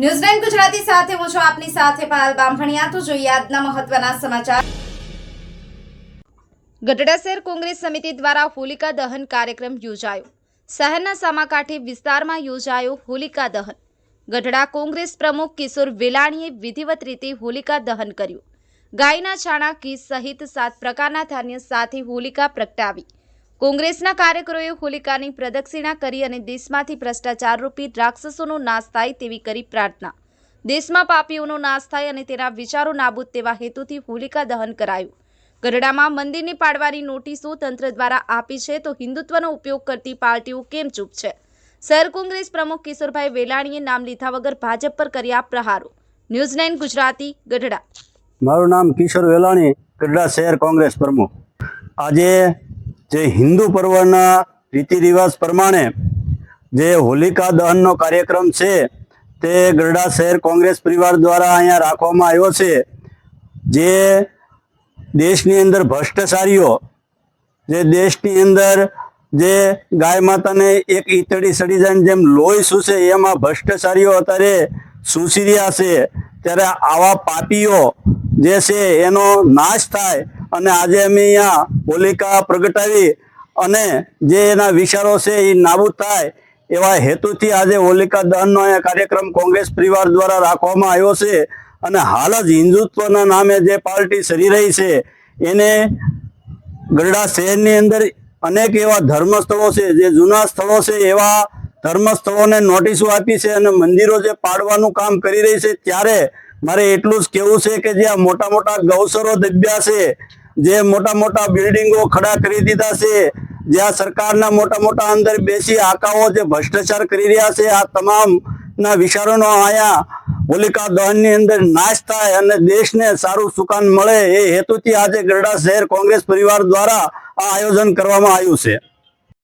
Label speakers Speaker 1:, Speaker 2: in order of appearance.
Speaker 1: ન્યૂઝલેન્ડ ગુજરાતી સાથે હું છું આપની સાથે પાલ બામણિયા તો જોઈએ આજના મહત્વના સમાચાર. ગઢડા શહેર કોંગ્રેસ સમિતિ દ્વારા હોલિકા દહન કાર્યક્રમ યોજાયો. શહેરના સામાકાંઠે વિસ્તારમાં યોજાયો હોલિકા દહન. ગઢડા કોંગ્રેસ પ્રમુખ કિશોર વેલાણીએ વિધિવત રીતે હોલિકા દહન કર્યું. ગાયના છાણા, ઘી સહિત સાત પ્રકારના ધાન્ય સાથે હોલિકા પ્રગટાવી. કોંગ્રેસના કાર્યકરોએ હોલિકાની પ્રદક્ષિણા કરી અને દેશમાંથી ભ્રષ્ટાચાર રૂપી રાક્ષસોનો નાશ થાય તેવી કરી પ્રાર્થના. દેશમાં પાપીઓનો નાશ થાય અને તેના વિચારો નાબૂદ તેવા હેતુથી હોલિકા દહન કરાયું. ગઢડામાં મંદિરની પાડવાની નોટિસો તંત્ર દ્વારા આપી છે તો હિન્દુત્વનો ઉપયોગ કરતી પાર્ટીઓ કેમ ચૂપ છે? શહેર કોંગ્રેસ પ્રમુખ કિશોરભાઈ વેલાણીએ નામ લીધા વગર ભાજપ પર કર્યા પ્રહારો. News nine Gujarati, Gadhada.
Speaker 2: મારું નામ કિશોર વેલાણી, ગઢડા શહેર કોંગ્રેસ પ્રમુખ. આજે જે હિન્દુ પર્વના રીતિ રિવાજ પ્રમાણે જે હોલિકા દહનનો કાર્યક્રમ છે, તે ગરડા શહેર કોંગ્રેસ પરિવાર દ્વારા અહીંયા રાખવામાં આવ્યો છે. જે દેશની અંદર ભ્રષ્ટાચારીઓ, જે દેશની અંદર જે ગાય માતાને એક ઈતળી સડી જાય જેમ લોહી સૂસે એમાં ભ્રષ્ટાચારીઓ અત્યારે સૂસી રહ્યા છે. ત્યારે આવા પાપીઓ જે છે, એનો નાશ થાય અને આજે અમે અહીંયા હોલિકા પ્રગટાવી અને જે એના વિચારો છે એ નાબૂદ થાય એવા હેતુથી આજે હોલિકા દહનનો અહીંયા કાર્યક્રમ કોંગ્રેસ પરિવાર દ્વારા રાખવામાં આવ્યો છે. અને હાલ જ હિન્દુત્વના નામે જે પાર્ટી સરી રહી છે, એને ગરડા શહેરની અંદર અનેક એવા ધર્મ સ્થળો છે, જે જૂના સ્થળો છે, એવા ધર્મ સ્થળોને નોટિસો આપી છે અને મંદિરો જે પાડવાનું કામ કરી રહી છે. ત્યારે મારે એટલું જ કહેવું છે કે જે આ મોટા મોટા ગૌસરો દબ્યા છે જે મોટા મોટા બિલ્ડિંગો ખડા કરી દીધા છે જ્યાં સરકારના મોટા મોટા અંદર બેસી આકાઓ જે ભ્રષ્ટાચાર કરી રહ્યા છે, આ તમામ ના વિચારોનો આયા હોલિકા દહનની અંદર નાશ થાય અને દેશને સારું સુકાન મળે એ હેતુથી આજે ગરડા શહેર કોંગ્રેસ પરિવાર દ્વારા આ આયોજન કરવામાં આવ્યું છે.